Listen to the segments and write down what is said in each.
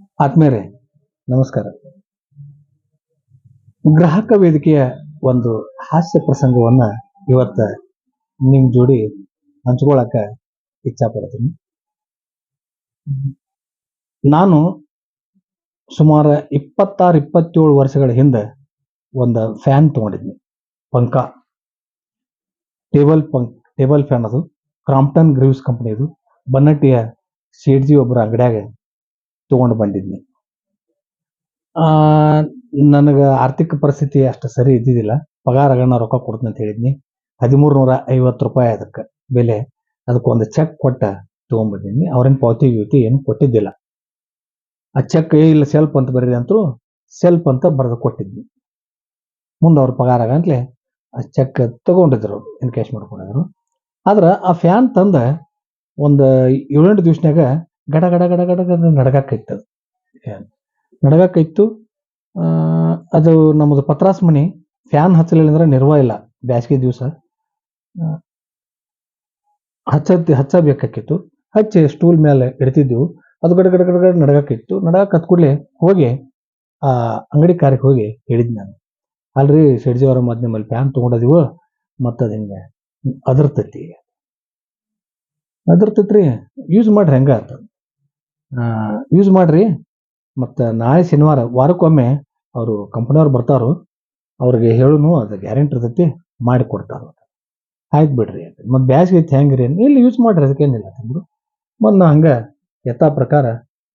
ಆತ್ಮೇರೆ ನಮಸ್ಕಾರ. ಗ್ರಾಹಕ ವೇದಿಕೆಯ ಒಂದು ಹಾಸ್ಯ ಪ್ರಸಂಗವನ್ನ ಇವತ್ತ ನಿಮ್ ಜೋಡಿ ಹಂಚ್ಕೊಳಕ ಇಚ್ಛಾಪಡ್ತೀನಿ. ನಾನು ಸುಮಾರು ಇಪ್ಪತ್ತಾರು, ಇಪ್ಪತ್ತೇಳು ವರ್ಷಗಳ ಹಿಂದೆ ಒಂದು ಫ್ಯಾನ್ ತಗೊಂಡಿದ್ನಿ. ಪಂಕ. ಟೇಬಲ್ ಪಂಕ್, ಟೇಬಲ್ ಫ್ಯಾನ್ ಅದು. ಕ್ರಾಂಪ್ಟನ್ ಗ್ರೀವ್ಸ್ ಕಂಪನಿದು. ಬನ್ನಟ್ಟಿಯ ಸೇಡ್ಜಿ ಒಬ್ಬರ ಅಂಗಡ್ಯಾಗ ತಗೊಂಡು ಬಂದಿದ್ನಿ. ನನಗೆ ಆರ್ಥಿಕ ಪರಿಸ್ಥಿತಿ ಅಷ್ಟು ಸರಿ ಇದ್ದಿದ್ದಿಲ್ಲ. ಪಗಾರ ನಾ ರೊಕ್ಕ ಕೊಡ್ತೀನಿ ಅಂತ ಹೇಳಿದ್ನಿ. ಹದಿಮೂರು ನೂರ ಐವತ್ತು ರೂಪಾಯಿ ಅದಕ್ಕೆ ಬೆಲೆ. ಅದಕ್ಕೊಂದು ಚೆಕ್ ಕೊಟ್ಟ ತಗೊಂಡ್ಬಂದಿನಿ ಅವ್ರೇನು ಪಾವತಿ ಗೀತಿ ಏನು ಕೊಟ್ಟಿದ್ದಿಲ್ಲ. ಆ ಚೆಕ್ ಇಲ್ಲ ಸೆಲ್ಫ್ ಅಂತ ಬರೀರಿ ಅಂತೂ ಸೆಲ್ಫ್ ಅಂತ ಬರೆದು ಕೊಟ್ಟಿದ್ನಿ. ಮುಂದೆ ಅವ್ರ ಪಗಾರ ಆಗಂತ್ಲೆ ಆ ಚೆಕ್ ತಗೊಂಡಿದ್ರು ಎನ್ಕ್ಯಾಶ್ ಮಾಡ್ಕೊಂಡಿದ್ರು. ಆದ್ರೆ ಆ ಫ್ಯಾನ್ ತಂದ ಒಂದು ಏಳೆಂಟು ದಿವ್ಸನಾಗ ಗಡ ಗಡ ಗಡ ಗಡ ಗಡ ಫ್ಯಾನ್ ನಡಗಾಕೈತು ಅದು ನಮ್ಮದು ಪತ್ರಾಸ್ ಮನಿ ಫ್ಯಾನ್ ಹಚ್ಚಲಿಲ್ಲ ಅಂದ್ರೆ ನಿರ್ವ ಇಲ್ಲ, ಬ್ಯಾಸಿಗೆ ದಿವಸ. ಹಚ್ಚ ಹಚ್ಚಬೇಕಾಕಿತ್ತು. ಹಚ್ಚಿ ಸ್ಟೂಲ್ ಮೇಲೆ ಇಡ್ತಿದ್ದೆವು ಅದು ಗಡ ಗಡ ಗಡ ಗಡ, ನಡಗಾಕಿತ್ತು. ನಡಗಾಕ ಹತ್ ಕೂಡಲೇ ಹೋಗಿ, ಆ, ಅಂಗಡಿ ಕಾರ್ಯಕ್ಕೆ ಹೋಗಿ ಹೇಳಿದ್ ನಾನು. ಅಲ್ರಿ ಶೆಡ್ಜಿ ಅವರ ಮದ್ ನಿಮ್ಮಲ್ಲಿ ಫ್ಯಾನ್ ತೊಗೊಂಡದಿವು, ಮತ್ತೆ ಅದು ಹಿಂಗೆ ಅದರ್ತತಿ. ಅದರ್ತೈತ್ರಿ ಯೂಸ್ ಮಾಡ್ರಿ ಹೆಂಗ ಆತ ಯೂಸ್ ಮಾಡ್ರಿ. ಮತ್ತು ನಾಳೆ ಶನಿವಾರ ವಾರಕ್ಕೊಮ್ಮೆ ಅವರು ಕಂಪ್ನಿಯವ್ರು ಬರ್ತಾರೋ ಅವ್ರಿಗೆ ಹೇಳುನು ಅದು ಗ್ಯಾರಂಟಿ ಇರ್ತೈತಿ, ಮಾಡಿ ಕೊಡ್ತಾರ ಆಯ್ತು ಬಿಡ್ರಿ ಮತ್ತು ಬ್ಯಾಸ್ಗೆ ಐತಿ ರೀ ಇಲ್ಲಿ ಯೂಸ್ ಮಾಡ್ರಿ, ಅದಕ್ಕೇನಿಲ್ಲ ತಂದ್ರು ಮತ್ತು ನಾ ಹಂಗೆ ಯಥಾ ಪ್ರಕಾರ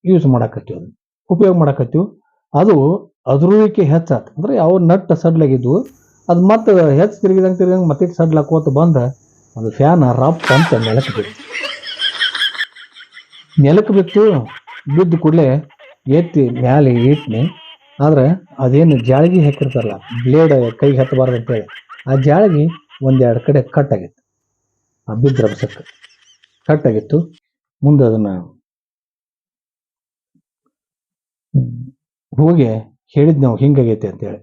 ಯೂಸ್ ಮಾಡಾಕತ್ತೀವಿ ಅದನ್ನು. ಉಪಯೋಗ ಮಾಡಾಕತ್ತೀವಿ. ಅದು ಅದ್ರೂಕೆ ಹೆಚ್ಚಾತು ಅಂದ್ರೆ ಯಾವ ನಟ್ ಸಡ್ಲಾಗಿದ್ವು, ಅದು ಮತ್ತೆ ಹೆಚ್ಚು ತಿರುಗಿದಂಗೆ ತಿರುಗಿದಂಗೆ ಮತ್ತೆ ಸಡ್ಲಾಕೋತ ಬಂದ ಅದು ಫ್ಯಾನ್ ರಪ್ ಅಂತ ನೆಲಕ್ಕೆ ನೆಲಕ್ಕೆ ಬಿತ್ತು ಬಿದ್ದ ಕೂಡಲೇ ಎತ್ತಿ ಮ್ಯಾಲೆ ಇಟ್ನಿ. ಆದ್ರೆ ಅದೇನು ಜಾಳಗಿ ಹಾಕಿರ್ತಾರಲ್ಲ ಬ್ಲೇಡ್ ಕೈಗೆ ಹತ್ತಬಾರ್ದು ಅಂತೇಳಿ. ಆ ಜಾಳಗಿ ಒಂದೆರಡು ಕಡೆ ಕಟ್ ಆಗಿತ್ತು. ಆ ಬಿದ್ದ ರಭಸಕ್ಕೆ ಕಟ್ ಆಗಿತ್ತು. ಮುಂದೆ ಅದನ್ನ ಹೋಗಿ ಹೇಳಿದ್ ನಾವು ಹಿಂಗಾಗೈತೆ ಅಂತೇಳಿ.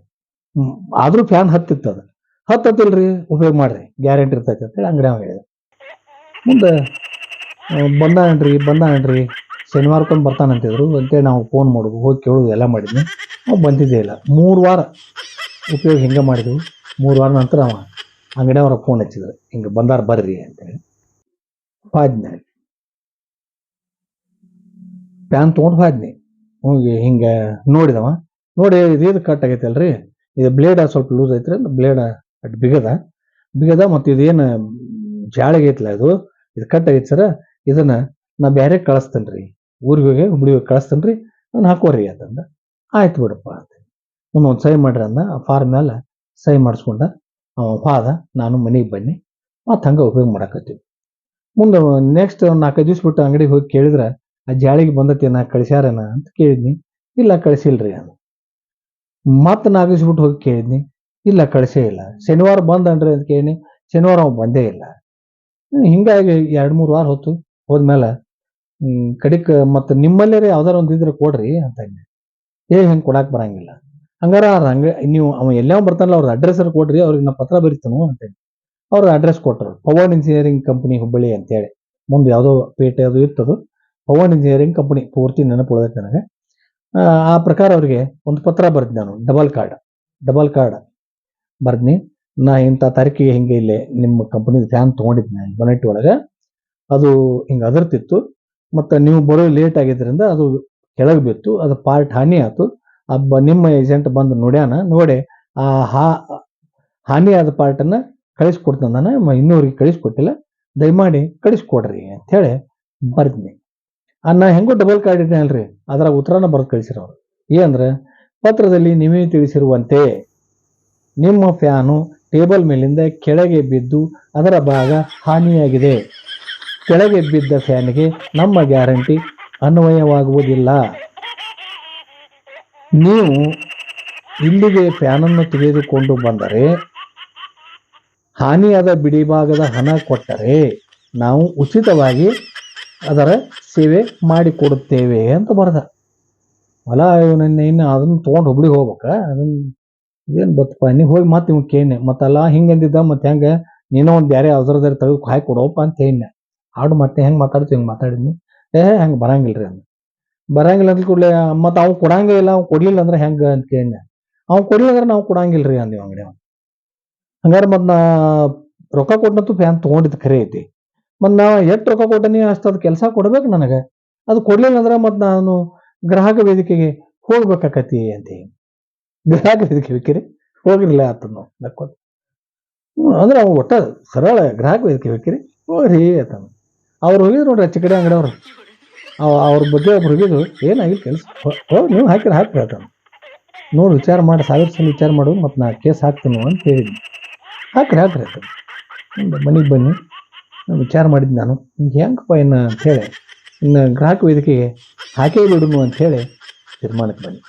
ಆದ್ರೂ ಫ್ಯಾನ್ ಹತ್ತಿತ್ತು ಅದು. ಹತ್ತತ್ತಿಲ್ರಿ, ಉಪಯೋಗ ಮಾಡ್ರಿ. ಗ್ಯಾರಂಟಿ ಇರ್ತೈತೆ ಅಂತೇಳಿ ಅಂಗಡಿ ಹೇಳಿದ. ಮುಂದೆ ಬಂದಾನ್ರಿ ಬಂದಾನ್ರಿ ಬರ್ತಾನೆ ಬರ್ತಾನಂತಿದ್ರು ಅಂತೇಳಿ ನಾವು ಫೋನ್ ಮಾಡೋದು. ಹೋಗಿ ಕೇಳೋದು, ಎಲ್ಲ ಮಾಡಿದ್ವಿ. ಅವ ಬಂದಿದ್ದೇ ಇಲ್ಲ. ಮೂರು ವಾರ ಉಪಯೋಗ ಹಿಂಗೆ ಮಾಡಿದ್ವಿ. ಮೂರು ವಾರ ನಂತರ ಅವ ಅಂಗಡಿಯವ್ರ ಫೋನ್ ಹಚ್ಚಿದ್ರು. ಹಿಂಗೆ ಬಂದಾರ ಬರ್ರಿ ಅಂತೇಳಿ. ಹೋದ್ನಿ ಪ್ಯಾನ್ ತೊಗೊಂಡು ಹೋದ್ನಿ ಹೋಗಿ ಹಿಂಗೆ ನೋಡಿದವ. ನೋಡಿ ಇದು ಕಟ್ ಆಗೈತೆ ಅಲ್ರಿ ಇದು ಬ್ಲೇಡ್ ಸ್ವಲ್ಪ ಲೂಸ್ ಐತ್ರಿ. Blade at ಬಿಗದ. ಬಿಗದ ಮತ್ತು ಇದೇನು ಜಾಳಿಗೆ ಇದು ಇದು ಕಟ್ ಆಗೈತೆ ಸರ ಇದನ್ನ ನಾ ಬೇರೆ ಕಳಿಸ್ತೇನೆ ರೀ ಊರಿಗೆ ಹೋಗಿ ಹುಬ್ಳಿ ಹೋಗಿ ಕಳಿಸ್ತೇನೆ ರೀ ಅದನ್ನ ಹಾಕೋರಿ ಅಂತಂದ. ಆಯ್ತು ಬಿಡಪ್ಪ ಅಂತ ಒಂದು ಸಹಿ ಮಾಡ್ರಿ ಅಂದ ಆ ಫಾರ್ಮ್ ಮೇಲೆ ಸಹಿ ಮಾಡಿಸ್ಕೊಂಡ ಅವ ಫಾದ ನಾನು ಮನೆಗೆ ಬನ್ನಿ. ಮತ್ತು ಹಂಗೆ ಉಪಯೋಗ ಮಾಡಾಕತ್ತೀವಿ. ಮುಂದೆ ನೆಕ್ಸ್ಟ್ ಒಂದು ನಾಲ್ಕೈದು ದಿವ್ಸ ಬಿಟ್ಟು ಅಂಗಡಿಗೆ ಹೋಗಿ ಕೇಳಿದ್ರೆ, ಆ ಜಾಳಿಗೆ ಬಂದತಿ ನಾ ಕಳಿಸ್ಯಾರೇನ ಅಂತ ಕೇಳಿದ್ನಿ. ಇಲ್ಲ ಕಳಿಸಿಲ್ರಿ ಅಂದ. ಮತ್ತೆ ನಾಲ್ಕು ದಿವ್ಸ ಬಿಟ್ಟು ಹೋಗಿ ಕೇಳಿದ್ನಿ. ಇಲ್ಲ ಕಳಿಸೇ ಇಲ್ಲ. ಶನಿವಾರ ಬಂದನ್ರಿ ಅಂತ ಕೇಳಿನಿ. ಶನಿವಾರ ಅವ ಬಂದೇ ಇಲ್ಲ. ಹಿಂಗಾಗಿ ಎರಡು ಮೂರು ವಾರ ಹೊತ್ತು ಹೋದ್ಮೇಲೆ ಕಡಿಕ್ ಮತ್ತೆ ನಿಮ್ಮಲ್ಲೇ ಯಾವ್ದಾರ ಒಂದು ಇದ್ರೆ ಕೊಡ್ರಿ ಅಂತ ಅಂದೆ. ಏ ಹೆಂಗೆ ಕೊಡಕ್ಕೆ ಬರಂಗಿಲ್ಲ. ಹಂಗಾರ ರಂಗ ನೀವು ಅವ ಎಲ್ಲ ಬರ್ತಾನಲ್ಲ ಅವ್ರ ಅಡ್ರೆಸ್ ಕೊಡ್ರಿ ಅವ್ರಿಗೆ ನಾ ಪತ್ರ ಬರೀತಾನು ಅಂತ ಅವ್ರ ಅಡ್ರೆಸ್ ಕೊಟ್ಟರು ಪವನ್ ಇಂಜಿನಿಯರಿಂಗ್ ಕಂಪನಿ ಹುಬ್ಬಳ್ಳಿ ಅಂತೇಳಿ. ಮುಂದೆ ಯಾವುದೋ ಪೇಟೆ ಅದು ಇತ್ತದು ಪವನ್ ಇಂಜಿನಿಯರಿಂಗ್ ಕಂಪನಿ ಪೂರ್ತಿ ನೆನಪು ಉಳ್ದೈತೆ ನನಗೆ. ಆ, ಪ್ರಕಾರ ಅವ್ರಿಗೆ ಒಂದು ಪತ್ರ ಬರ್ದು ನಾನು ಡಬಲ್ ಕಾರ್ಡ್ ಡಬಲ್ ಕಾರ್ಡ್ ಬರ್ದ್ನಿ. ನಾ ಇಂಥ ತಾರೀಕಿಗೆ ಹಿಂಗೆ ಇಲ್ಲಿ ನಿಮ್ಮ ಕಂಪ್ನಿದು ಫ್ಯಾನ್ ನಾನು ಬನಟ್ಟಿ ಒಳಗೆ. ಅದು ಹಿಂಗೆ ಅದರ್ತಿತ್ತು. ಮತ್ತು ನೀವು ಬರೋ ಲೇಟ್ ಆಗಿದ್ರಿಂದ ಅದು ಕೆಳಗೆ ಬಿತ್ತು ಅದು ಪಾರ್ಟ್ ಹಾನಿ ಆಯ್ತು ಅಬ್ಬ ನಿಮ್ಮ ಏಜೆಂಟ್ ಬಂದು ನೋಡ್ಯಾನ ನೋಡಿ ಆ ಹಾ ಹಾನಿಯಾದ ಪಾರ್ಟನ್ನು ಕಳಿಸ್ಕೊಡ್ತಾನೆ ನಾನು ಇನ್ನೂರಿಗೆ ಕಳಿಸ್ಕೊಟ್ಟಿಲ್ಲ. ದಯಮಾಡಿ ಕಳಿಸ್ಕೊಡ್ರಿ ಅಂಥೇಳಿ ಬರ್ದ್ನಿ. ಆ, ನಾ ಹೆಂಗೋ ಡಬಲ್ ಕಾರ್ಡ್ ಇದ್ದೆ ಅಲ್ರಿ ಅದರ ಉತ್ತರನ ಬರೆದು ಕಳಿಸಿರೋರು. ಏನಂದ್ರೆ ಪತ್ರದಲ್ಲಿ ನೀವೇ ತಿಳಿಸಿರುವಂತೆ ನಿಮ್ಮ ಫ್ಯಾನು ಟೇಬಲ್ ಮೇಲಿಂದ ಕೆಳಗೆ ಬಿದ್ದು ಅದರ ಭಾಗ ಹಾನಿಯಾಗಿದೆ. ಕೆಳಗೆ ಬಿದ್ದ ಫ್ಯಾನ್ಗೆ ನಮ್ಮ ಗ್ಯಾರಂಟಿ ಅನ್ವಯವಾಗುವುದಿಲ್ಲ. ನೀವು ಇಲ್ಲಿಗೆ ಫ್ಯಾನನ್ನು ತೆಗೆದುಕೊಂಡು ಬಂದರೆ, ಹಾನಿಯಾದ ಬಿಡಿಭಾಗದ ಹಣ ಕೊಟ್ಟರೆ ನಾವು ಉಚಿತವಾಗಿ ಅದರ ಸೇವೆ ಮಾಡಿಕೊಡುತ್ತೇವೆ ಅಂತ ಬರೆದ. ಹೊಲ ಇವನನ್ನ ಇನ್ನು ಅದನ್ನು ತೊಗೊಂಡು ಹುಬ್ಳಿಗೆ ಹೋಗ್ಬೇಕ? ಅದನ್ನ ಏನು ಬತ್ತಪ್ಪ ನೀವು ಹೋಗಿ ಮತ್ತೆ ಇವ್ ಕೇನೆ ಮತ್ತಲ್ಲ ಹಿಂಗಂದಿದ್ದ ಮತ್ತೆ ಹೆಂಗೆ, ನೀನೋ ಒಂದು ಬೇರೆ ಯಾವ್ದಾರ ತೆಗೆದು ಹಾಕಿ ಕೊಡೋಪ್ಪ ಅಂತ ಹೇಳಿನ. ಆಡು ಮತ್ತೆ ಹೆಂಗೆ ಮಾತಾಡ್ತೀವಿ ಹಿಂಗೆ ಮಾತಾಡಿದ್ನಿ. ಏ, ಹಂಗೆ ರೀ ಅಂದ. ಬರಂಗಿಲ್ಲ ಅಂದ್ರೆ ಕೂಡಲೇ, ಮತ್ತು ಅವ್ನು ಕೊಡಂಗೇ ಇಲ್ಲ, ಅವ್ನು ಕೊಡ್ಲಿಲ್ಲ ಅಂದ್ರೆ ಹೆಂಗೆ ಅಂತ ಕೇಳಿನ ಅವ್ನು ಕೊಡ್ಲಿಲ್ಲ ಅಂದ್ರೆ ನಾವು ಕೊಡಂಗಿಲ್ರಿ ಅಂದೇವ್ ಅಂಗಡಿ ಅವ್ನು ಹಂಗಾರೆ ಮತ್ತು ನಾ ರೊಕ್ಕ ಕೊಟ್ಟಂತೂ ಫ್ಯಾನ್ ತೊಗೊಂಡಿದ್ದು ಖರೆ ಐತಿ. ಮತ್ತು ನಾ ಎಷ್ಟು ರೊಕ್ಕ ಕೊಟ್ಟನಿ ಅಷ್ಟು ಅದು ಕೆಲಸ ಕೊಡ್ಬೇಕು ನನಗೆ. ಅದು ಕೊಡಲಿಲ್ಲ ಅಂದ್ರೆ ಮತ್ತು ನಾನು ಗ್ರಾಹಕ ವೇದಿಕೆಗೆ ಹೋಗ್ಬೇಕಾಕತಿ ಅಂತ ಗ್ರಾಹಕ ವೇದಿಕೆ ಬೇಕಿರಿ ಹೋಗಿರ್ಲಿಲ್ಲ ಆತ ನಾವು ಅಂದ್ರೆ ಅವ ಒಟ್ಟ ಸರಳ ಗ್ರಾಹಕ ವೇದಿಕೆ ಬೇಕಿರಿ ಹೋಗ್ರಿ ಆತ ಅವ್ರು ಹೋಗಿದ್ರು ನೋಡ್ರಿ ಹೆಚ್ಚು ಕಡೆ ಅವ ಅವ್ರ ಬಗ್ಗೆ ಒಬ್ರು ಹೋಗಿದ್ರು. ಏನಾಗಿಲ್ಲ ಕೆಲಸ. ಹೋಗಿ ನೀವು ಹಾಕಿರ ಹಾಕಿ ಹೇಳ್ತಾನೆ ನೋಡಿ ವಿಚಾರ ಮಾಡಿ, ಸಾವಿರ ಸಲ ವಿಚಾರ ಮಾಡು ಮತ್ತು ನಾ ಕೇಸ್ ಹಾಕ್ತೀನಿ ಅಂತ ಹೇಳಿದ್ನಿ. ಹಾಕ್ರಿ ಹಾಕ್ರಿ ನಿಮ್ಮ ಮನೆಗೆ ಬನ್ನಿ. ನಾನ್ ವಿಚಾರ ಮಾಡಿದ್ದು ನಾನು. ಹಿಂಗೆ ಹೆಂಗಪ್ಪ ಇನ್ನು ಅಂಥೇಳಿ ಇನ್ನು ಗ್ರಾಹಕ ವೇದಿಕೆಗೆ ಹಾಕೇ ಬಿಡುನು ಅಂಥೇಳಿ ತೀರ್ಮಾನಕ್ಕೆ ಬನ್ನಿ.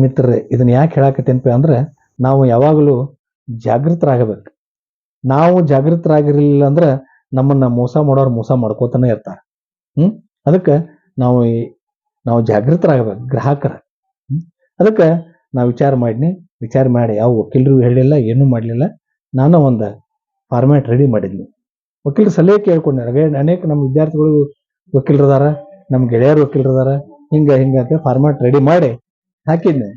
ಮಿತ್ರರೇ ಇದನ್ನು ಯಾಕೆ ಹೇಳಾಕತ್ತೇನಪ್ಪ ಅಂದ್ರೆ, ನಾವು ಯಾವಾಗಲೂ ಜಾಗೃತರಾಗಬೇಕು. ನಾವು ಜಾಗೃತರಾಗಿರಲಿಲ್ಲ ಅಂದ್ರೆ ನಮ್ಮನ್ನ ಮೋಸ ಮಾಡೋರು ಮೋಸ ಮಾಡ್ಕೋತಾನೆ ಇರ್ತಾರೆ. ಹ್ಮ್? ಅದಕ್ಕೆ ನಾವು ನಾವು ಜಾಗೃತರಾಗಬೇಕು, ಗ್ರಾಹಕರ. ಅದಕ್ಕೆ ನಾ ವಿಚಾರ ಮಾಡಿನಿ, ವಿಚಾರ ಮಾಡಿ, ಯಾವ ವಕೀಲರು ಹೇಳಿಲ್ಲ, ಏನೂ ಮಾಡಲಿಲ್ಲ, ನಾನು ಒಂದು ಫಾರ್ಮ್ಯಾಟ್ ರೆಡಿ ಮಾಡಿದ್ನಿ. ವಕೀಲರ ಸಲಹೆ ಕೇಳ್ಕೊಂಡೆ ಅದೇ ಅನೇಕ ನಮ್ಮ ವಿದ್ಯಾರ್ಥಿಗಳು ವಕೀಲರದಾರ, ನಮ್ಮ ಗೆಳೆಯರು ವಕೀಲರಿದ್ದಾರೆ ಹಿಂಗೆ, ಹಿಂಗ ಅಂತ ಫಾರ್ಮ್ಯಾಟ್ ರೆಡಿ ಮಾಡಿ ಹಾಕಿದ್ನಿ.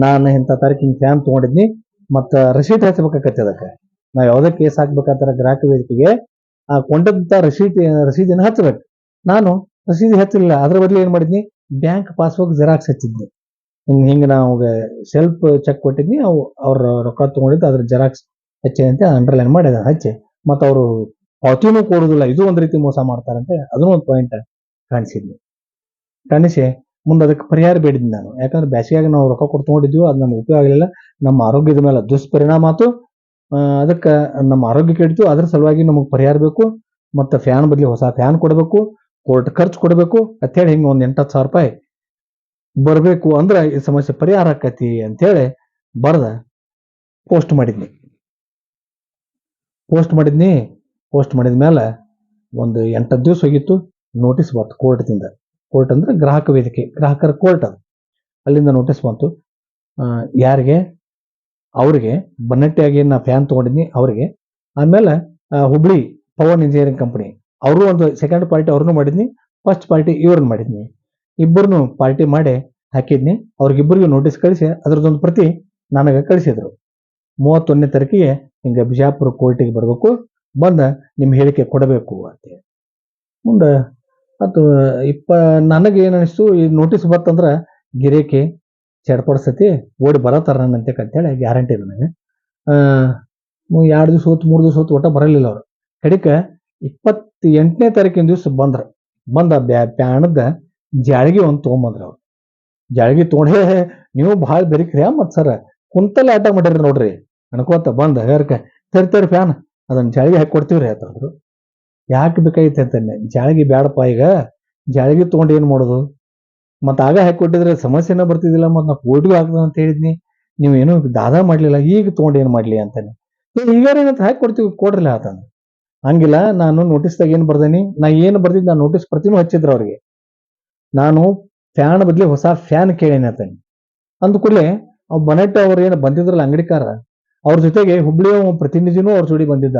ನಾನು ಇಂಥ ತಾರೀಕಿನ ಫ್ಯಾನ್ ತೊಗೊಂಡಿದ್ನಿ, ಮತ್ತು ರಸೀಟ್ ಹಚ್ಚಬೇಕಾಕತ್ತೆ ಅದಕ್ಕೆ. ನಾವು ಯಾವುದೇ ಕೇಸ್ ಹಾಕ್ಬೇಕಾದ್ರೆ ಗ್ರಾಹಕ ವೇದಿಕೆಗೆ ಆ ಕೊಂಡಂತ ರಸೀದಿ ರಸೀದಿನ ಹಚ್ಚಬೇಕು ನಾನು ರಸೀದಿ ಹಚ್ಚಲಿಲ್ಲ ಅದ್ರ ಬದಲು ಏನು ಮಾಡಿದ್ನಿ? ಬ್ಯಾಂಕ್ ಪಾಸ್ಬುಕ್ ಜೆರಾಕ್ಸ್ ಹಚ್ಚಿದ್ನಿ. ಹಿಂಗೆ ನಾವು ಸೆಲ್ಫ್ ಚೆಕ್ ಕೊಟ್ಟಿದ್ನಿ. ಅವು, ಅವ್ರ ರೊಕ್ಕ ತೊಗೊಂಡಿದ್ದು ಅದ್ರ ಜೆರಾಕ್ಸ್ ಹಚ್ಚಿ ಅಂತ ಅಂಡರ್ಲೈನ್ ಮಾಡಿದ ಹಚ್ಚೆ. ಮತ್ತು ಅವರು ಪಾವತಿನೂ ಕೊಡುದಿಲ್ಲ. ಇದು ಒಂದು ರೀತಿ ಮೋಸ ಮಾಡ್ತಾರಂತೆ ಅದನ್ನೂ ಒಂದು ಪಾಯಿಂಟ್ ಕಾಣಿಸಿದ್ನಿ. ಕಾಣಿಸಿ ಮುಂದೆ ಅದಕ್ಕೆ ಪರಿಹಾರ ಬೇಡಿದ್ನಿ ನಾನು. ಯಾಕಂದ್ರೆ ಬ್ಯಾಸಿಯಾಗಿ ನಾವು ರೊಕ್ಕ ಕೊಟ್ಟು ತಗೊಂಡಿದ್ವಿ, ಅದು ನಮ್ಗೆ ಉಪಯೋಗ ಆಗಲಿಲ್ಲ. ನಮ್ಮ ಆರೋಗ್ಯದ ಮೇಲೆ ದುಷ್ಪರಿಣಾಮ ಆತು. ಅದಕ್ಕೆ ನಮ್ಮ ಆರೋಗ್ಯ ಕೆಡ್ತು ಅದ್ರ ಸಲುವಾಗಿ ನಮಗೆ ಪರಿಹಾರ ಬೇಕು, ಮತ್ತು ಫ್ಯಾನ್ ಬದಲಿ ಹೊಸ ಫ್ಯಾನ್ ಕೊಡಬೇಕು ಕೋರ್ಟ್ ಖರ್ಚು ಕೊಡಬೇಕು ಅಂತೇಳಿ ಹಿಂಗೆ ಒಂದು ಎಂಟತ್ತು ಸಾವಿರ ರೂಪಾಯಿ ಬರಬೇಕು ಅಂದ್ರೆ ಈ ಸಮಸ್ಯೆ ಪರಿಹಾರ ಆಕತಿ ಅಂತೇಳಿ ಬರ್ದ ಪೋಸ್ಟ್ ಮಾಡಿದ್ನಿ. ಪೋಸ್ಟ್ ಮಾಡಿದ್ನಿ ಪೋಸ್ಟ್ ಮಾಡಿದ ಮೇಲೆ ಒಂದು ಎಂಟತ್ತು ದಿವಸ ಹೋಗಿತ್ತು ನೋಟಿಸ್ ಬಂತು ಕೋರ್ಟ್ದಿಂದ ಕೋರ್ಟ್ ಅಂದ್ರೆ ಗ್ರಾಹಕ ವೇದಿಕೆ, ಗ್ರಾಹಕರ ಕೋರ್ಟ್ ಅದು. ಅಲ್ಲಿಂದ ನೋಟಿಸ್ ಬಂತು. ಯಾರಿಗೆ? ಅವ್ರಿಗೆ ಬನ್ನಟ್ಟಿಯಾಗಿ ನಾ ಫ್ಯಾನ್ ತೊಗೊಂಡಿದ್ನಿ ಅವ್ರಿಗೆ. ಆಮೇಲೆ ಹುಬ್ಳಿ ಪವನ್ ಇಂಜಿನಿಯರಿಂಗ್ ಕಂಪ್ನಿ ಅವರು ಒಂದು ಸೆಕೆಂಡ್ ಪಾರ್ಟಿ ಅವ್ರನ್ನೂ ಮಾಡಿದ್ನಿ ಫಸ್ಟ್ ಪಾರ್ಟಿ ಇವ್ರನ್ನ ಮಾಡಿದ್ನಿ. ಇಬ್ಬರನ್ನು ಪಾರ್ಟಿ ಮಾಡಿ ಹಾಕಿದ್ನಿ. ಅವ್ರಿಗಿಬ್ಬರಿಗೂ ನೋಟಿಸ್ ಕಳಿಸಿ, ಅದ್ರದ್ದೊಂದು ಪ್ರತಿ ನನಗೆ ಕಳಿಸಿದ್ರು. ಮೂವತ್ತೊಂದನೇ ತಾರೀಕಿಗೆ ಹಿಂಗೆ ಬಿಜಾಪುರ ಕೋರ್ಟಿಗೆ ಬರಬೇಕು, ಬಂದ ನಿಮ್ಮ ಹೇಳಿಕೆ ಕೊಡಬೇಕು ಅಂತ ಮುಂದೆ, ಅದು ಇಪ್ಪ, ನನಗೆ ಏನು ಅನಿಸ್ತು, ಈ ನೋಟಿಸ್ ಬರ್ತಂದ್ರೆ ಗಿರೇಕಿ ಚಡ್ಪಡಿಸ್ತತಿ ಓಡಿ ಬರತ್ತಾರ ನನ್ನಂತೆ ಅಂತೇಳಿ ಗ್ಯಾರಂಟಿ ಇದೆ ನನಗೆ. ಎರಡು ದಿವಸ ಹೊತ್ತು, ಮೂರು ದಿವಸ ಹೊತ್ತು ಒಟ್ಟ ಬರಲಿಲ್ಲ ಅವರು. ಕಡಿಕ ಇಪ್ಪತ್ತ ಎಂಟನೇ ತಾರೀಕಿನ ದಿವಸ ಬಂದ್ರ. ಬಂದ ಬ್ಯಾ, ಪ್ಯಾಣದ ಜಾಳಿಗೆ ಒಂದು ತೊಗೊಂಬಂದ್ರ ಅವ್ರು. ಜಾಳಿಗೆ ತೊಗೊಂಡೇ ನೀವು ಭಾಳ ಬೆರಿಕ್ರಿ ಮತ್ತು ಸರ್. ಕುಂತಲ್ಲೇ ಆಟ ಮಾಡಿರಿ ನೋಡ್ರಿ. ಅನ್ಕೋತ ಬಂದ ಹೇರ್ಕ ತರಿ ತರಿ ಫ್ಯಾನ್, ಅದನ್ನ ಜಾಳಿಗೆ ಹಾಕಿ ಕೊಡ್ತೀವ್ರಿ ಅಂತಂದ್ರು ಯಾಕೆ ಬೇಕಾಗಿತ್ತು ಅಂತ ಜಾಳಿಗೆ ಬ್ಯಾಡಪ್ಪ ಈಗ. ಜಾಳಿಗೆ ತೊಗೊಂಡು ಏನು ಮಾಡೋದು? ಮತ್ತು ಆಗ ಹಾಕಿ ಕೊಟ್ಟಿದ್ರೆ ಸಮಸ್ಯೆನ ಬರ್ತಿದ್ದಿಲ್ಲ ಮತ್ತೆ ನಾ ಕೋರ್ಟ್ಗೂ ಆಗ್ತದೆ ಅಂತ ಹೇಳಿದ್ನಿ. ನೀವು ಏನು ದಾದ ಮಾಡಲಿಲ್ಲ, ಈಗ ತೊಗೊಂಡು ಏನು ಮಾಡಲಿ ಅಂತಾನೆ. ಈಗ ಏನಂತ ಹಾಕಿ ಕೊಡ್ತೀವಿ, ಕೊಡ್ರಲ್ಲ ಆತನ ಹಂಗಿಲ್ಲ, ನಾನು ನೋಟಿಸ್ದಾಗ ಏನು ಬರ್ದೇನಿ, ನಾ ಏನು ಬರ್ದಿದ್ದು ನಾನು ನೋಟಿಸ್ ಪ್ರತಿನೂ ಹಚ್ಚಿದ್ರು ಅವ್ರಿಗೆ. ನಾನು ಫ್ಯಾನ್ ಬದಲಿ ಹೊಸ ಫ್ಯಾನ್ ಕೇಳೇನಿ ಆತನಿ ಅಂದ ಕೂಡಲೇ ಅವ್ ಬನೆಟ್ ಅವ್ರು ಏನು ಬಂದಿದ್ರಲ್ಲ ಅಂಗಡಿಕಾರ, ಅವ್ರ ಜೊತೆಗೆ ಹುಬ್ಳಿಯ ಪ್ರತಿನಿಧಿನೂ ಅವ್ರ ಜೋಡಿ ಬಂದಿದ್ದ.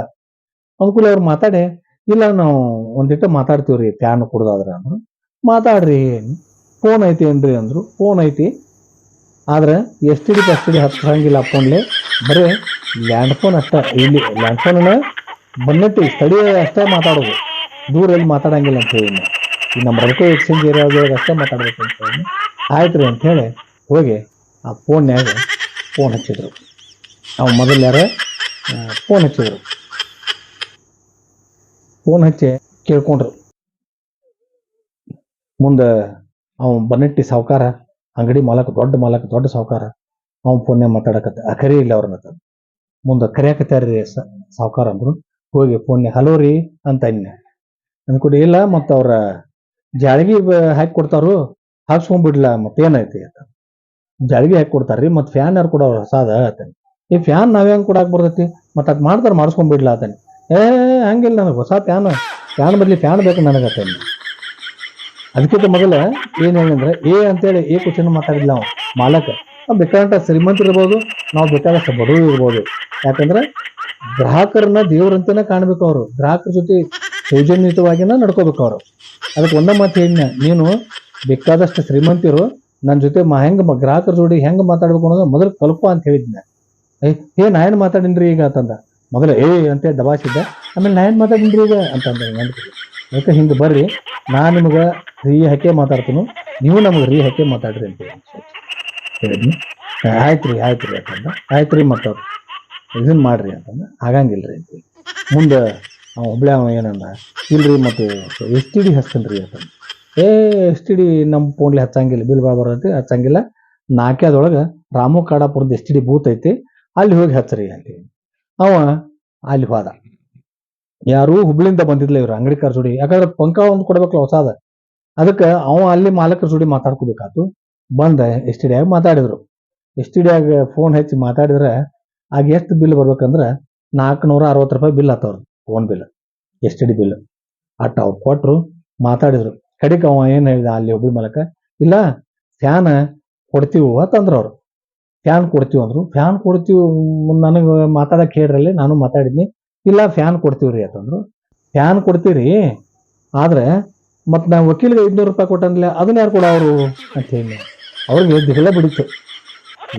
ಅಂದ್ಕೂಲ ಅವ್ರು ಮಾತಾಡೆ, ಇಲ್ಲ ನಾವು ಒಂದಿಟ್ಟು ಮಾತಾಡ್ತೀವ್ರಿ ಫ್ಯಾನ್ ಕುಡ್ದಾದ್ರ ಅಂದ್ರು. ಮಾತಾಡ್ರಿ. ಫೋನ್ ಐತಿ ಏನ್ರಿ ಅಂದ್ರು, ಫೋನ್ ಐತಿ. ಆದ್ರೆ S T D S T D ಬರೀ ಲ್ಯಾಂಡ್ ಫೋನ್ ಅಷ್ಟೇ. ಇಲ್ಲಿ ಲ್ಯಾಂಡ್ ಫೋನ್ನ ಬನ್ನಟ್ಟಿ ಸ್ಥಳೀಯ ಅಷ್ಟೇ ಮಾತಾಡೋದು. ದೂರ ಎಲ್ಲಿ ಮಾತಾಡಂಗಿಲ್ಲ ಅಂತ ಹೇಳಿ ಈ ನಮ್ಮ ರೈತ ಎಕ್ಸ್ಚೇಂಜ್ ಏರಿಯಾದೊಳಗೆ ಅಷ್ಟೇ ಮಾತಾಡ್ಬೇಕು ಅಂತ ಹೇಳಿ ಆಯ್ತು ರೀ ಅಂತೇಳಿ ಹೋಗಿ ಆ ಫೋನ್ಯಾಗ ಫೋನ್ ಹಚ್ಚಿದ್ರು. ನಾವು ಮೊದಲು ಯಾರ? ಫೋನ್ ಹಚ್ಚಿದ್ರು. ಫೋನ್ ಹಚ್ಚಿ ಕೇಳ್ಕೊಂಡ್ರು. ಮುಂದೆ ಅವ ಬನ್ನಟ್ಟಿ ಸಾವುಕಾರ, ಅಂಗಡಿ ಮಾಲಕ, ದೊಡ್ಡ ಮಾಲಕ, ದೊಡ್ಡ ಸಾವುಕಾರ. ಅವ ಫೋನ್ಯಾಗ ಮಾತಾಡಕತ್ತ. ಕರಿ ಇಲ್ಲ ಅವ್ರನ್ನ ಮುಂದೆ ಕರಿಯಾಕತ್ಯಾರ್ರಿ ಸಾವುಕಾರ ಅಂದ್ರು. ಹೋಗಿ ಫೋನ್ಯಾಗ ಹಲೋ ರೀ ಅಂತ ಅನ್ನೆ ಅಂದ್ಕೊಡಿ ಇಲ್ಲ, ಮತ್ತು ಅವ್ರ ಜಾಳಿಗೆ ಹಾಕಿ ಕೊಡ್ತಾರು ಹಾಕ್ಸ್ಕೊಂಡ್ಬಿಡ್ಲ ಮತ್ತೇನೈತಿ ಅಂತ. ಜಾಳಿಗೆ ಹಾಕಿ ಕೊಡ್ತಾರ್ರಿ, ಮತ್ತು ಫ್ಯಾನ್ ಯಾರು ಕೊಡೋರು ಹೊಸಾದ ಆತನಿ. ಈ ಫ್ಯಾನ್ ನಾವ್ ಹೆಂಗ್ ಕೊಡಾಕ್ ಬರ್ತೈತಿ? ಮತ್ತೆ ಅದ್ ಮಾಡ್ತಾರೆ ಮಾಡಿಸ್ಕೊಂಡ್ಬಿಡ್ಲ ಆತನಿ. ಏ, ಹಂಗಿಲ್ಲ ನನಗೆ ಹೊಸ ಫ್ಯಾನ್ ಫ್ಯಾನ್ ಬದ್ಲಿ ಫ್ಯಾನ್ ಬೇಕು ನನಗತ್ತನಿ ಅದಕ್ಕಿಂತ ಮೊದಲ ಏನ್ ಹೇಳಿದ್ರೆ ಎ ಅಂತೇಳಿ ಏ ಕ್ವಶನ್ ಮಾತಾಡಿಲ್ಲ ನಾವು, ಮಾಲಕ. ನಾವು ಬೇಕಾದಂತ ಶ್ರೀಮಂತ ಇರ್ಬೋದು, ನಾವು ಬೇಕಾದಷ್ಟು ಬಡವರು ಇರ್ಬೋದು. ಯಾಕಂದ್ರೆ ಗ್ರಾಹಕರನ್ನ ದೇವರಂತನೇ ಕಾಣ್ಬೇಕು ಅವರು. ಗ್ರಾಹಕರ ಜೊತೆ ಸೌಜನ್ಯಯುತವಾಗಿನ ನಡ್ಕೋಬೇಕು ಅವರು. ಅದಕ್ಕೆ ಒಂದ ಮಾತು ಹೇಳಿನ ನೀನು ಬೇಕಾದಷ್ಟು ಶ್ರೀಮಂತಿರು ನನ್ನ ಜೊತೆ ಮಾ ಹೆಂಗೆ ಗ್ರಾಹಕರ ಜೋಡಿ ಹೆಂಗೆ ಮಾತಾಡ್ಬೇಕು ಅನ್ನೋದು ಮೊದಲು ಕಲ್ಪ ಅಂತ ಹೇಳಿದ್ನ. ಏ ಏ ಮಾತಾಡಿನ್ರಿ ಈಗ ಅಂತಂದ. ಮೊದಲು ಏ ಅಂತೇಳಿ ದಬಾಸಿದ್ದೆ, ಆಮೇಲೆ ನಾ ಏನು ಮಾತಾಡಿನ್ರಿ ಈಗ ಅಂತಂದ್ರೆ ಹೆಂಗಂತ ಅದಕ್ಕೆ ಹಿಂಗೆ ಬರ್ರಿ. ನಾನು ನಿಮಗೆ ರೀ ಹಾಕೇ ಮಾತಾಡ್ತೀನಿ. ನೀವು ನಮಗೆ ರೀ ಹಾಕೇ ಮಾತಾಡ್ರಿ ಅಂತ ಹೇಳಿದ್ನಿ ಆಯ್ತು ರೀ ಆಯ್ತು ರೀ ಅಂತಂದ. ಆಯ್ತು ರೀ ಮತ್ತು ಇದನ್ನ ಮಾಡ್ರಿ ಅಂತಂದ. ಆಗಂಗಿಲ್ಲ ರೀ ಅಂತ ಮುಂದೆ ಅವ ಒಬ್ಳೆ ಅವ ಏನಂದ? ಇಲ್ರಿ ಮತ್ತು ಎಸ್ ಟಿ ಡಿ ಹಚ್ತೀನಿ ರೀ ಅಂತಂದ. ಏ, ಎಸ್ ಟಿ ಡಿ ನಮ್ಮ ಫೋನ್ಲಿ ಹಚ್ಚಂಗಿಲ್ಲ. ಬಿಲ್ ಬಾಬರ್ ಬರತ್ತೆ, ಹಚ್ಚಂಗಿಲ್ಲ. ನಾಕ್ಯಾದೊಳಗೆ ರಾಮು ಕಾಡಾಪುರದ ಎಸ್ ಟಿ ಡಿ ಬೂತ್ ಐತಿ. ಅಲ್ಲಿ ಹೋಗಿ ಹಚ್ಚ್ರಿ ಅಂತ ಅವ ಅಲ್ಲಿ ಹೋದ. ಯಾರು ಹುಬ್ಳಿಂದ ಬಂದಿದ್ಲ ಇವ್ರ, ಅಂಗಡಿಕಾರ ಜೋಡಿ. ಯಾಕಂದ್ರೆ ಪಂಕ ಒಂದು ಕೊಡ್ಬೇಕಲ್ಲ ಹೊಸಾದ. ಅದಕ್ಕೆ ಅವ ಅಲ್ಲಿ ಮಾಲಕರ ಜೋಡಿ ಮಾತಾಡ್ಕೋಬೇಕಾತು. ಬಂದ ಎಸ್ ಟಿ ಡಿಯಾಗ ಮಾತಾಡಿದ್ರು. ಎಸ್ ಟಿ ಡಿಯಾಗ ಫೋನ್ ಹಚ್ಚಿ ಮಾತಾಡಿದ್ರೆ ಆಗ ಎಷ್ಟು ಬಿಲ್ ಬರ್ಬೇಕಂದ್ರೆ ನಾಲ್ಕುನೂರ ಅರವತ್ತು ರೂಪಾಯಿ bill ಆತವ್ರು phone bill. S T D bill. At ಅವ್ರು ಕೊಟ್ಟರು ಮಾತಾಡಿದ್ರು. ಕಡಿಕ ಅವ ಏನು ಹೇಳಿದ ಅಲ್ಲಿ ಹುಬ್ಳಿ ಮಾಲಕ, ಇಲ್ಲ, ಫ್ಯಾನ್ ಕೊಡ್ತೀವಿ ಅಂತಂದ್ರು ಅವ್ರು. ಫ್ಯಾನ್ ಕೊಡ್ತೀವಿ ಅಂದ್ರು. ಫ್ಯಾನ್ ಕೊಡ್ತೀವಿ, ನನಗೆ ಮಾತಾಡಕ್ಕೆ ಹೇಳ್ರಲ್ಲಿ ನಾನು ಮಾತಾಡಿದ್ನಿ. ಇಲ್ಲ ಫ್ಯಾನ್ ಕೊಡ್ತೀವಿ ರೀ ಅಂತಂದ್ರು. ಫ್ಯಾನ್ ಕೊಡ್ತೀರಿ, ಆದ್ರೆ ಮತ್ತು ನಾವು ವಕೀಲಿಗೆ ಐದುನೂರು ರೂಪಾಯಿ ಕೊಟ್ಟಂದ್ಲೆ ಅದನ್ನ ಯಾರು ಕೊಡೋರು ಅಂತ ಹೇಳಿ. ಅವ್ರಿಗೆ ದಿಗಲ ಬಿಡಿತು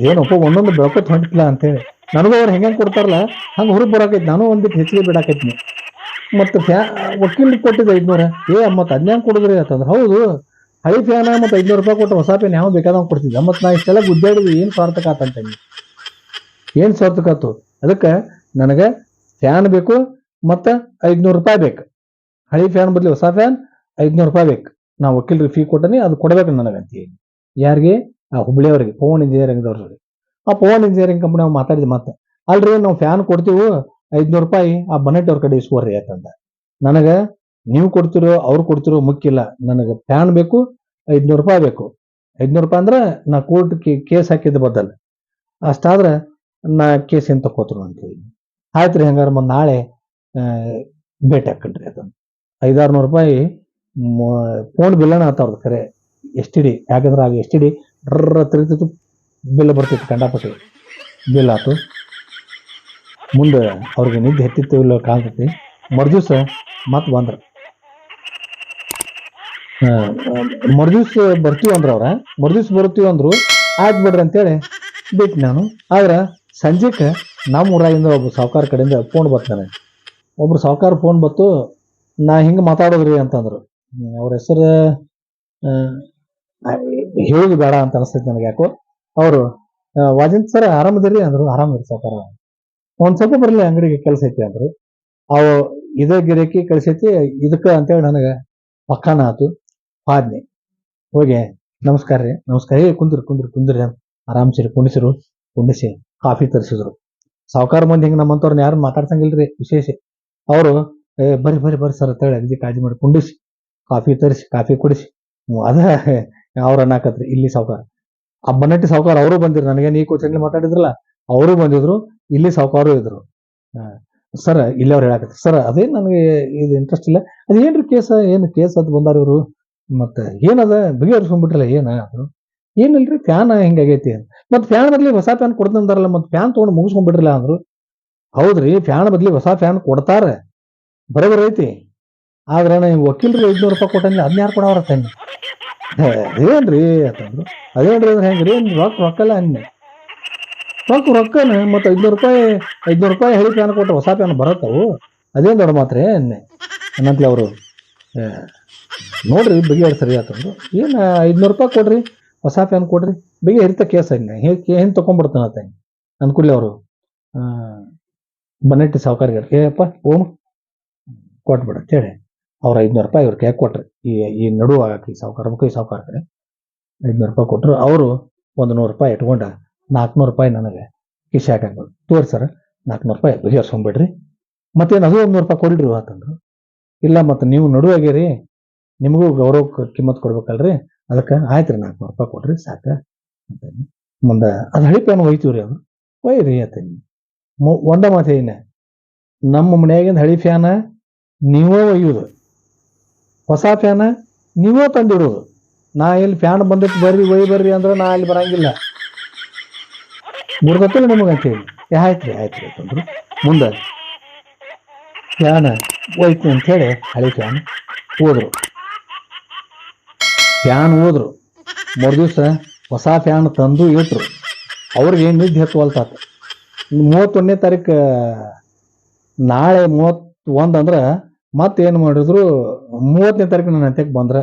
ಏನಪ್ಪ, ಒಂದೊಂದು ಬೆಳಕು ಹೊಂಟಿಲ್ಲ ಅಂತೇಳಿ ನನಗೂ ಅವ್ರು ಹೆಂಗೆ ಕೊಡ್ತಾರಲ್ಲ, ಹಂಗೆ ಹೊರಗೆ ಬರಾಕೈತಿ. ನಾನು ಒಂದಿಟ್ಟು ಹೆಚ್ಚಿಗೆ ಬಿಡಾಕೈತಿನಿ. ಮತ್ತು ಫ್ಯಾ, ವಕೀಲ್ ಕೊಟ್ಟಿದ್ದೆ ಐದ್ನೂರ. ಏ ಮತ್ತು ಅದ್ನ್ಯಾಂಗ ಕೊಡಿದ್ರಿ ಅಂತಂದ್ರೆ. ಹೌದು, ಹಳಿ ಫ್ಯಾನ ಮತ್ತು ಐದ್ನೂರು ರೂಪಾಯಿ ಕೊಟ್ಟು ಹೊಸ ಫ್ಯಾನ್ ಯಾವ ಬೇಕಾದಂಗೆ ಕೊಡ್ತಿದ್ದೆ. ಮತ್ತು ನಾ ಇಷ್ಟೆಲ್ಲ ಗುದ್ದಾಡಿದ್ವಿ ಏನು ಸ್ವಾರ್ಥಕಾತಂತ ಏನು ಸ್ವಾರ್ಥಕಾತು ಅದಕ್ಕೆ ನನಗೆ ಫ್ಯಾನ್ ಬೇಕು, ಮತ್ತು ಐದುನೂರು ರೂಪಾಯಿ ಬೇಕು. ಹಳಿ ಫ್ಯಾನ್ ಬದಲು ಹೊಸ ಫ್ಯಾನ್ ಐದ್ನೂರು ರೂಪಾಯಿ ಬೇಕು. ನಾ ವಕೀಲರಿಗೆ ಫೀ ಕೊಟ್ಟನಿ, ಅದು ಕೊಡ್ಬೇಕು ಹೇಳಿ ಯಾರಿಗೆ? ಆ ಹುಬ್ಳಿಯವ್ರಿಗೆ, ಪವನ್ ಇಂಜಿನಿಯರಿಂಗ್ದವ್ರಿಗೆ ಆ ಪವನ್ ಇಂಜಿನಿಯರಿಂಗ್ ಕಂಪ್ನಿ ಅವ್ರು ಮಾತಾಡಿದ ಮತ್ತೆ, ಅಲ್ರಿ ನಾವು ಫ್ಯಾನ್ ಕೊಡ್ತೀವಿ, ಐದ್ನೂರು ರೂಪಾಯಿ ಆ ಬನೆಟ್ ಅವ್ರ ಕಡೆ ಇಸ್ಕೋರಿ ಯಾಕಂದ ನನಗೆ ನೀವು ಕೊಡ್ತಿರೋ, ಅವ್ರು ಕೊಡ್ತಿರೋ ಮುಖ್ಯ ಇಲ್ಲ. ನನಗೆ ಫ್ಯಾನ್ ಬೇಕು, ಐದ್ನೂರು ರೂಪಾಯಿ ಬೇಕು. ಐದ್ನೂರು ರೂಪಾಯಿ ಅಂದ್ರೆ ನಾ ಕೋರ್ಟ್ ಕೇಸ್ ಹಾಕಿದ ಬದಲ್. ಅಷ್ಟಾದ್ರೆ ನಾ ಕೇಸ್ ಏನು ಅಂತ ಹೇಳಿ ಆಯ್ತು ರೀ ಹಂಗಾರೆ ಮತ್ತೆ ನಾಳೆ ಭೇಟಿ ಹಾಕಣ್ರಿ ಅದನ್ನು. ಐದಾರು ನೂರು ರೂಪಾಯಿ ಫೋನ್ ಬಿಲ್ಲನ ಆತವ್ರದ್ದು ಖರೆ ಎಸ್ ಟಿ ಡಿ, ಯಾಕಂದ್ರೆ ಆಗ ಎಸ್ ಟಿ ಡಿ ಡ್ರ ಬಿಲ್ ಬರ್ತಿತ್ತು ಕಂಡಾಪಟ್ಟಿ ಬಿಲ್ ಆತು. ಮುಂದೆ ಅವ್ರಿಗೆ ನಿದ್ದೆ ಹೆತ್ತಿತ್ತು, ಇಲ್ಲ ಕಾಣ್ತೈತಿ. ಮರ್ದಿವ್ಸ ಮತ್ತೆ ಬಂದ್ರ. ಮರ್ದಿವ್ಸ ಬರ್ತೀವಿ ಅಂದ್ರೆ ಅವ್ರ. ಮರ್ದಿವ್ಸ ಬರ್ತೀವಿ ಅಂದ್ರು, ಆಯ್ತು ಬಿಡ್ರಿ ಅಂತೇಳಿ ಬಿಟ್ಟು ನಾನು. ಆದ್ರೆ ಸಂಜೆಕ್ಕೆ ನಮ್ಮ ಊರಾಗಿಂದ ಒಬ್ಬ ಸಾವುಕಾರ ಕಡೆಯಿಂದ ಫೋನ್ ಬರ್ತಾನೆ. ಒಬ್ರು ಸಾವುಕಾರ ಫೋನ್ ಬತ್ತು ನಾ ಹಿಂಗೆ ಮಾತಾಡೋದ್ರಿ ಅಂತಂದ್ರು. ಅವ್ರ ಹೆಸರು ಹೇಳಿ ಬೇಡ ಅಂತ ಅನಿಸ್ತೈತೆ ನನಗೆ ಯಾಕೋ. ಅವರು ವಾಜಂತ್ ಸರ್ ಆರಾಮದಿರಿ? ಅಂದ್ರು. ಆರಾಮದಿರಿ ಸಾವುಕಾರ. ಒಂದ್ ಸ್ವಲ್ಪ ಬರಲಿ, ಅಂಗಡಿಗೆ ಕೆಲಸ ಐತಿ ಅಂದ್ರು. ಅವು, ಇದೇ ಗಿರಾಕಿ ಕಳ್ಸೈತಿ, ಇದಕ್ಕ ಅಂತೇಳಿ ನನಗೆ ಪಕ್ಕಾನ ಆತು. ಪಾದ್ನಿ. ಹೋಗಿ, ನಮಸ್ಕಾರ ರೀ. ನಮಸ್ಕಾರ. ಏ, ಕುಂದ್ರಿ ಕುಂದ್ರಿ ಕುಂದ್ರಿ ಅಂತ ಆರಾಮ್ಸಿರಿ, ಕುಂಡಿಸಿರು. ಕುಂಡಿಸಿ, ಕಾಫಿ ತರಿಸಿದ್ರು. ಸಾವುಕಾರ ಮಂದಿ ಹಿಂಗೆ ನಮ್ಮಂತವ್ರನ್ನ ಯಾರು ಮಾತಾಡ್ಸಂಗಿಲ್ರಿ ವಿಶೇಷ. ಅವರು, ಏ ಬರಿ ಬರ್ರಿ ಬರ್ರಿ ಸರ್, ಅಂತೇಳಿ ಕಾಳಜಿ ಮಾಡಿ ಕುಂಡಿಸಿ, ಕಾಫಿ ತರಿಸಿ, ಕಾಫಿ ಕುಡಿಸಿ. ಅದ ಅವ್ರು ಅನ್ನಾಕತ್ರಿ ಇಲ್ಲಿ ಸಾವುಕಾರ. ಆ ಬನ್ನಟ್ಟಿ ಸಾವುಕಾರ ಅವರು ಬಂದಿರು ನನಗೆ ನೀ ಕೋಚಿಂಗ್ಲಿ ಮಾತಾಡಿದ್ರಲ್ಲ, ಅವರು ಬಂದಿದ್ರು, ಇಲ್ಲಿ ಸಾವುಕಾರು ಇದ್ರು. ಸರ್, ಇಲ್ಲಿ ಅವ್ರು ಹೇಳಾಕತ್ರಿ. ಸರ್ ಅದೇ ನನಗೆ ಇದು ಇಂಟ್ರೆಸ್ಟ್ ಇಲ್ಲ. ಅದೇನ್ರಿ ಕೇಸ, ಏನು ಕೇಸ್ ಅಂತ ಬಂದಾರ ಇವರು? ಮತ್ತೆ, ಏನದ ಬಗೆಹರಿಸ್ಕೊಂಡ್ಬಿಟ್ರಲ್ಲ ಏನ ಅದು? ಏನಿಲ್ರಿ? ಫ್ಯಾನ್ ಹಿಂಗಾಗೈತಿ ಮತ್ತೆ ಫ್ಯಾನ್ ಬದ್ಲಿ ಹೊಸ ಫ್ಯಾನ್ ಕೊಡ್ತಂದಾರಲ್ಲ, ಮತ್ತೆ ಫ್ಯಾನ್ ತೊಗೊಂಡು ಮುಗಿಸ್ಕೊಂಡ್ಬಿಡ್ರಲ್ಲ ಅಂದ್ರು. ಹೌದ್ರಿ ಫ್ಯಾನ್ ಬದ್ಲಿ ಹೊಸ ಫ್ಯಾನ್ ಕೊಡ್ತಾರ. ಬರೋಬರ್ ಐತಿ. ಆದ್ರೆ ನೀವು ವಕೀಲರು ಐದ್ನೂರು ರೂಪಾಯಿ ಕೊಟ್ಟಂಗೆ ಅದನ್ನ ಯಾರು ಕೊಡೋರ ತನ್ನಿ ಅದೇನ್ರಿ ಅಂತಂದ್ರು ಅದೇನ್ರಿ ಅಂದ್ರೆ ಹೆಂಗ್ರಿ? ರೊಕ್ಕ ರೊಕ್ಕಲ್ಲ ಅನ್ನೆ ರೊಕ್ಕ ರೊಕ್ಕನ, ಮತ್ತು ಐದ್ನೂರು ರೂಪಾಯಿ ಐದ್ನೂರು ರೂಪಾಯಿ ಹೇಳಿ ಫ್ಯಾನ್ ಕೊಟ್ಟು ಹೊಸ ಫ್ಯಾನ್ ಬರತ್ತವು. ಅದೇನು ದೊಡ್ಡ ಮಾತ್ರ ಅನ್ನೆ ಅನ್ನಂತಲೇ ಅವರು. ನೋಡ್ರಿ ಬಗೆಹರಿಸ್ರಿ ಅಂತಂದ್ರು ಏನು ಐದ್ನೂರು ರೂಪಾಯಿ ಕೊಡ್ರಿ? ಹೊಸ ಫ್ಯಾನ್ ಕೊಡ್ರಿ. ಬಗೆಹರಿತ ಕೇಸ್ ಹಂಗೆ. ಏನು ತೊಗೊಂಡ್ಬಿಡ್ತಾನ ಆತ ಅನ್ಕೂಡ್ಲೆ ಅವರು. ಬನ್ನೆಟ್ಟಿ ಸಾವುಕಾರಿಗೆ ಏಪ್ಪ ಓಮ್ ಕೊಟ್ಬಿಡ ಅಂತೇಳಿ ಅವ್ರು ಐದ್ನೂರು ರೂಪಾಯಿ ಇವ್ರ ಕೇಕ್ ಕೊಟ್ರಿ. ಈ ಈ ನಡುವ ಈ ಸಾವುಕಾರ ಈ ಸಾವುಕಾರ ಕಡೆ ಐದ್ನೂರು ರೂಪಾಯಿ ಕೊಟ್ಟರು ಅವರು ಒಂದು ನೂರು ರೂಪಾಯಿ ಇಟ್ಕೊಂಡ ನಾಲ್ಕುನೂರು ರೂಪಾಯಿ ನನಗೆ ಕಿಶೆ ಹಾಕಂದ್ರು ತೋರಿ ಸರ್ ನಾಲ್ಕುನೂರು ರೂಪಾಯಿ ಬಗೆಹರಿಸ್ಕೊಂಡ್ಬಿಡ್ರಿ ಮತ್ತೇನು ಅದು ಒಂದು ನೂರು ರೂಪಾಯಿ ಕೊಡ್ರಿ ಅಂತಂದ್ರು ಇಲ್ಲ, ಮತ್ತು ನೀವು ನಡುವಾಗೇರಿ. ನಿಮಗೂ ಗೌರವ ಕಿಮ್ಮತ್ ಕೊಡ್ಬೇಕಲ್ರಿ. ಅದಕ್ಕೆ ಆಯ್ತು ರೀ ನಾಲ್ಕು ರೂಪಾಯಿ ಕೊಡ್ರಿ ಸಾಕ ಮುಂದೆ ಅದು ಹಳಿಪೇನು ಒಯ್ತೀವಿ ರೀ ಅದು ಒಯ್ಯಿರಿ ಅಂತಂದು ಮು- ಒಂದ ಮಾತು ಏನ ನಮ್ಮ ಮನೆಯಾಗಿಂದ ಹಳಿ ಫ್ಯಾನ ನೀವೇ ಒಯ್ಯುವುದು ಹೊಸ ಫ್ಯಾನ ನೀವೇ ತಂದಿಡೋದು. ನಾ ಇಲ್ಲಿ ಫ್ಯಾನ್ ಬಂದಿತ್ತು ಬರ್ರಿ, ಒಯ್ ಬರ್ರಿ ಅಂದ್ರೆ ನಾ ಇಲ್ಲಿ ಬರಂಗಿಲ್ಲ. ಮುರ್ದತ್ತಲ್ಲ ನಿಮಗೆ ಅಂತೇಳಿ ಆಯ್ತು ರೀ ಆಯ್ತು ರೀ ಅಂತಂದ್ರು. ಮುಂದೆ ಫ್ಯಾನ ಹೋಯ್ತು ಅಂತೇಳಿ ಹಳಿ ಫ್ಯಾನ್ ಹೋದ್ರು. ಫ್ಯಾನ್ ಹೋದ್ರು. ಮೂರು ದಿವಸ ಹೊಸ ಫ್ಯಾನ್ ತಂದು ಇಟ್ರು. ಅವ್ರಿಗೆ ಏನು ನಿದ್ದೆ ಹತ್ತುವಲ್ತಾತ ಮೂವತ್ತೊಂದನೇ ತಾರೀಕು, ನಾಳೆ ಮೂವತ್ತೊಂದು ಅಂದ್ರೆ ಮತ್ತೇನು ಮಾಡಿದ್ರು, ಮೂವತ್ತನೇ ತಾರೀಕು ನನ್ನ ಅಂತ್ಯಕ್ಕೆ ಬಂದ್ರೆ.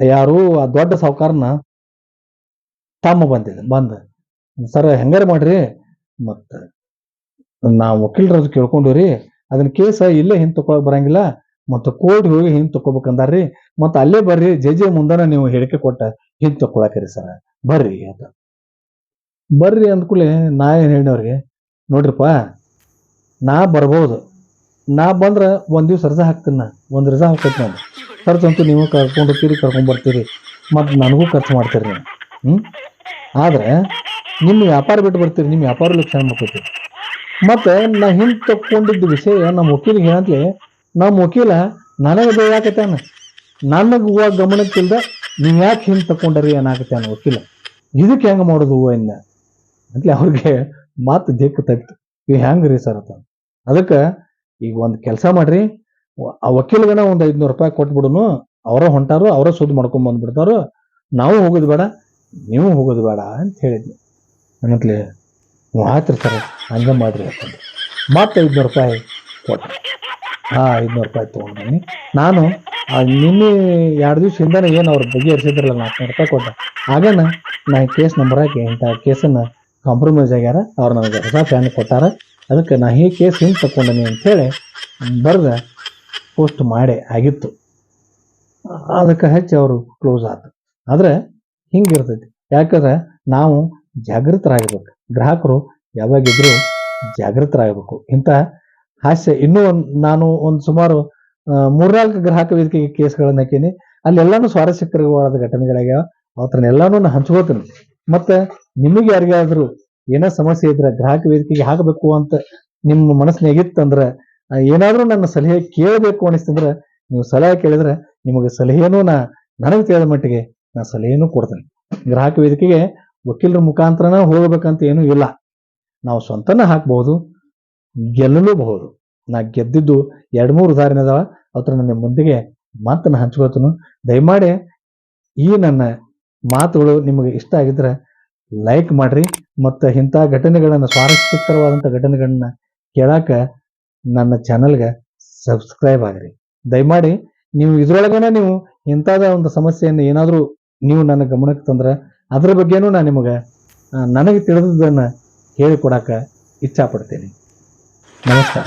ಯಾರು ಆ ದೊಡ್ಡ ಸಾವುಕಾರನ ತಮ್ಮ ಬಂದಿದೆ, ಬಂದ. ಸರ್, ಹೆಂಗಾರ ಮಾಡ್ರಿ? ಮತ್ತು ನಾವು ವಕೀಲರದ್ದು ಕೇಳ್ಕೊಂಡ್ರಿ ಅದನ್ನ ಕೇಸ ಇಲ್ಲೇ ಹಿಂದೆ ಬರಂಗಿಲ್ಲ. ಮತ್ತು ಕೋರ್ಟ್ ಹೋಗಿ ಹಿಂದೆ ತಕೋಬೇಕಂದಾರ್ರಿ ಮತ್ತು ಅಲ್ಲೇ ಬರ್ರಿ, ಜೆ ಜೆ ಮುಂದನ ನೀವು ಹೇಳಿಕೆ ಕೊಟ್ಟ ಹಿಂದೆ ರೀ ಸರ್. ಬರ್ರಿ ಅಂತ. ಬರ್ರಿ ಅಂದ್ಕೂಲೆ ನಾ ಏನು ಹೇಳಿನವ್ರಿಗೆ ನೋಡ್ರಿಪ್ಪ, ನಾ ಬರ್ಬೋದು. ನಾ ಬಂದ್ರೆ ಒಂದು ದಿವ್ಸ ರಜಾ ಹಾಕ್ತೀನಿ ನಾ, ಒಂದು ರಜಾ ಹಾಕೈತಿ ನಾನು. ಖರ್ಚಂತೂ ನೀವು ಕರ್ಕೊಂಡು ಹೋಗ್ತೀರಿ ಕರ್ಕೊಂಡ್ ಬರ್ತೀರಿ. ಮತ್ತು ನನಗೂ ಖರ್ಚು ಮಾಡ್ತೀರಿ ನೀವು. ಹ್ಞೂ ಆದ್ರೆ ನಿಮ್ಮ ವ್ಯಾಪಾರ ಬಿಟ್ಟು ಬರ್ತೀರಿ, ನಿಮ್ಮ ವ್ಯಾಪಾರ ಲಕ್ಷಣ ಮಾಡ್ಕೊತೀರಿ ಮತ್ತೆ ನಾ ಹಿಂದೆ ತಕ್ಕೊಂಡಿದ್ದ ವಿಷಯ ನಮ್ಮ ವಕೀಲಿಗೆ ಹೇಳಂತ್ಲೆ ನಮ್ಮ ವಕೀಲ ನನಗೆ ಬೇಯಾಕತ್ತಾನ ನನಗೆ ಹೂವ ಗಮನಕ್ಕಿಲ್ದ ನೀವು ಯಾಕೆ ಹಿಂದೆ ತಕೊಂಡರಿ ಏನಾಗತ್ತಾನ ವಕೀಲ? ಇದಕ್ಕೆ ಹೆಂಗೆ ಮಾಡೋದು ಹೂವ ಇನ್ನ? ಅಂತಲೇ ಅವ್ರಿಗೆ ಮಾತು ದಿಕ್ಕು ತಗ್ತು ಇವ್ ಹೆಂಗ್ರಿ ಸರ್ ಅಂತ. ಅದಕ್ಕೆ ಈಗ ಒಂದು ಕೆಲಸ ಮಾಡ್ರಿ. ಆ ವಕೀಲ್ಗನ ಒಂದು ಐದ್ನೂರು ರೂಪಾಯಿ ಕೊಟ್ಬಿಡುನು, ಅವರ ಹೊಂಟಾರು, ಅವರ ಸುದ್ದಿ ಮಾಡ್ಕೊಂಡ್ ಬಂದ್ಬಿಡ್ತಾರು. ನಾವು ಹೋಗೋದು ಬೇಡ, ನೀವು ಹೋಗೋದು ಬೇಡ ಅಂತ ಹೇಳಿದ್ವಿ ಅನ್ನತ್ಲೆ ಮಾತ್ರ ಸರ್ ಹಂಗೆ ಮಾಡ್ರಿ ಅಂತಂದು ಮತ್ತೆ ಐದುನೂರು ರೂಪಾಯಿ ಕೊಟ್ಟೆ ಹಾ ಐದ್ನೂರು ರೂಪಾಯಿ ತೊಗೊಂಡ್ಬನ್ನಿ ನಾನು ನಿನ್ನೆ ಎರಡು ದಿವಸ ಏನು ಅವ್ರ ಬಗೆಹರಿಸಿದ್ರಲ್ಲ ನಾಲ್ಕುನೂರು ರೂಪಾಯಿ ಕೊಟ್ಟೆ. ಹಾಗೇನ, ನಾ ಕೇಸ್ ನಂಬರ್ ಹಾಕಿ, ಇಂಥ ಕೇಸನ್ನು ಕಾಂಪ್ರಮೈಸ್ ಆಗ್ಯಾರ, ಅವ್ರು ನನಗೆ ಹೊಸ ಫ್ಯಾನ್ ಕೊಟ್ಟಾರ. ಅದಕ್ಕೆ ನಾ ಈ ಕೇಸ್ ಹಿಂಗೆ ತಕೊಂಡೀನಿ ಅಂತೇಳಿ ಬರ್ದ ಪೋಸ್ಟ್ ಮಾಡೇ ಆಗಿತ್ತು. ಅದಕ್ಕೆ ಹಚ್ಚಿ ಅವರು ಕ್ಲೋಸ್ ಆಯ್ತು ಆದ್ರೆ ಹಿಂಗಿರ್ತೈತಿ ಯಾಕಂದ್ರೆ ನಾವು ಜಾಗೃತರಾಗಬೇಕು ಗ್ರಾಹಕರು ಯಾವಾಗಿದ್ರೂ ಜಾಗೃತರಾಗಬೇಕು ಇಂಥ ಹಾಸ್ಯ. ಇನ್ನೂ ಒಂದು ನಾನು ಒಂದು ಸುಮಾರು ಮೂರ್ನಾಲ್ಕು ಗ್ರಾಹಕ ವೇದಿಕೆಗೆ ಕೇಸ್ಗಳನ್ನ ಹಾಕೀನಿ. ಅಲ್ಲೆಲ್ಲಾನು ಸ್ವಾರಸ್ಯಕರವಾದ ಘಟನೆಗಳಾಗ್ಯಾವ. ಅವತ್ರನ್ನೆಲ್ಲಾನು ನಾನು ಹಂಚ್ಕೋತೀನಿ. ಮತ್ತೆ ನಿಮಗೆ ಯಾರಿಗಾದರೂ ಏನೋ ಸಮಸ್ಯೆ ಇದ್ರೆ ಗ್ರಾಹಕ ವೇದಿಕೆಗೆ ಹಾಕಬೇಕು ಅಂತ ನಿಮ್ಮ ಮನಸ್ಸಿನಾಗ ಇತ್ತಂದ್ರೆ ಆ, ಏನಾದ್ರೂ ನನ್ನ ಸಲಹೆ ಕೇಳಬೇಕು ಅನಿಸ್ತಂದ್ರೆ ನೀವು ಸಲಹೆ ಕೇಳಿದ್ರೆ ನಿಮಗೆ ಸಲಹೆನೂ ನಾ ನನಗೆ ತಿಳಿದ ಮಟ್ಟಿಗೆ ನಾ ಸಲಹೆನೂ ಕೊಡ್ತೇನೆ. ಗ್ರಾಹಕ ವೇದಿಕೆಗೆ ವಕೀಲರ ಮುಖಾಂತರನ ಹೋಗಬೇಕಂತ ಏನೂ ಇಲ್ಲ. ನಾವು ಸ್ವಂತನ ಹಾಕ್ಬಹುದು ಗೆಲ್ಲಲೂಬಹುದು ನಾ ಗೆದ್ದಿದ್ದು ಎರಡು ಮೂರು ಉದಾಹರಣೆ ಅದಾವ. ಅದ್ರ ನನ್ನ ಮುಂದಿಗೆ ಮಾತನ್ನ ಹಂಚ್ಕೋತನು ದಯಮಾಡಿ ಈ ನನ್ನ ಮಾತುಗಳು ನಿಮಗೆ ಇಷ್ಟ ಆಗಿದ್ರೆ ಲೈಕ್ ಮಾಡ್ರಿ ಮತ್ತು ಇಂಥ ಘಟನೆಗಳನ್ನು ಸ್ವಾರಸ್ಯಕರವಾದಂಥ ಘಟನೆಗಳನ್ನ ಕೇಳಾಕ ನನ್ನ ಚಾನಲ್ಗೆ ಸಬ್ಸ್ಕ್ರೈಬ್ ಆಗ್ರಿ. ದಯಮಾಡಿ ನೀವು ಇದ್ರೊಳಗನೆ ನೀವು ಇಂಥದ ಒಂದು ಸಮಸ್ಯೆಯನ್ನು ಏನಾದರೂ ನೀವು ನನ್ನ ಗಮನಕ್ಕೆ ತಂದ್ರೆ ಅದ್ರ ಬಗ್ಗೆನೂ ನಾನು ನಿಮಗೆ ನನಗೆ ತಿಳಿದದ್ದನ್ನು ಹೇಳಿಕೊಡಕ್ಕೆ ಇಚ್ಛಾಪಡ್ತೀನಿ. ನಮಸ್ಕಾರ